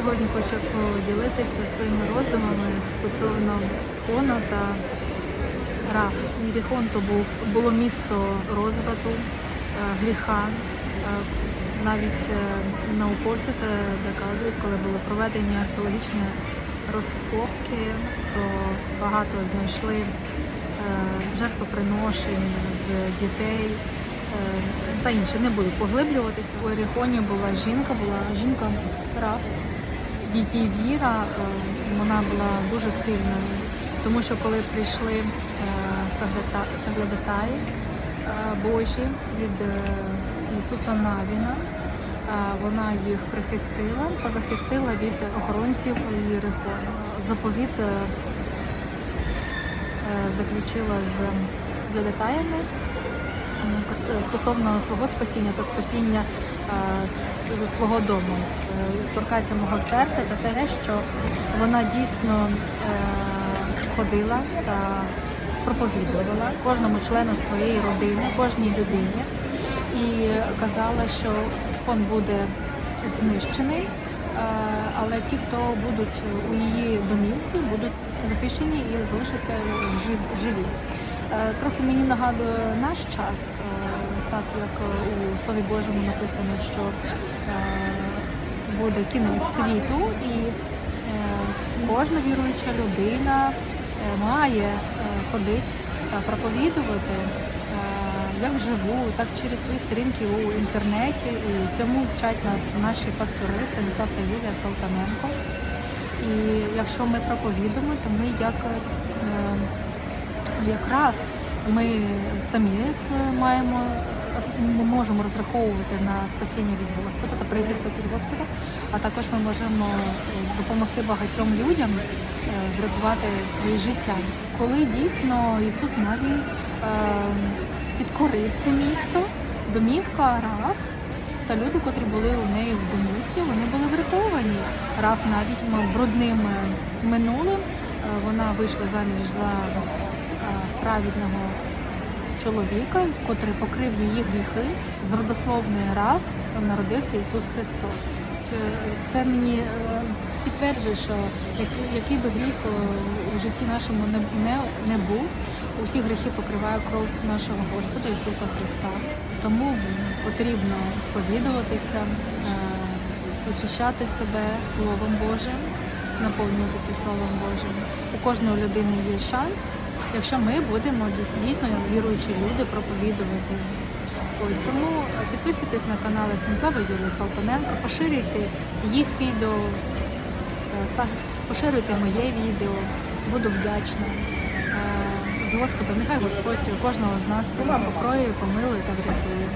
Сьогодні хочу поділитися своїми роздумами стосовно Хона та Раф. Єріхон то був було місто розврату, е, гріха. Е, Навіть е, науковці це доказують, коли були проведені археологічні розкопки, то багато знайшли жертвоприношень з дітей та інше. Не буду поглиблюватися. У Еріхоні була жінка, була жінка Раф. Її віра е, вона була дуже сильною, тому що коли прийшли е, Саглядатаї е, Божі від Ісуса Навіна, вона їх прихистила та захистила від охоронців Єрихона. Заповіт заключила з глядатаями стосовно свого спасіння та спасіння е, свого дому. Е, Торкається мого серця та те, що вона дійсно е, ходила та проповідувала кожному члену своєї родини, кожній людині і казала, що он буде знищений, але ті, хто будуть у її домівці, будуть захищені і залишаться живі. Е, Трохи мені нагадує наш час, е, так як у Слові Божому написано, що е, буде кінець світу, і кожна віруюча людина має ходити та проповідувати як вживу, так через свої сторінки у інтернеті. І цьому вчать нас наші пастори Станіслав та Юлія Салтаненко. І якщо ми проповідуємо, то ми як, е, як ми самі маємо ми можемо розраховувати на спасіння від Господа та прихисток від Господа, а також ми можемо е, допомогти багатьом людям е, врятувати своє життя. Коли дійсно Ісус Навін е, підкорив це місто, домівка Раф та люди, котрі були у неї в домівці, вони були врятовані. Раф навіть ну, брудним минулим. Вона вийшла заміж за праведного чоловіка, котрий покрив її гріхи. З родословної Раф народився Ісус Христос. Це- мені е, підтверджує, що який, би гріх е, у житті нашому не, був, усі гріхи покриває кров нашого Господа Ісуса Христа. Тому потрібно сповідуватися, е, очищати себе Словом Божим, наповнюватися Словом Божим. У кожної людини є шанс, якщо ми будемо дійс- дійсно віруючі люди проповідувати. Ось тому підписуйтесь на канали Станіслава Юлії Салтаненко, поширюйте їх відео, е, поширюйте моє відео. Буду вдячна. Е, З Господом, нехай Господь кожного з нас покроє, помилує та врятує.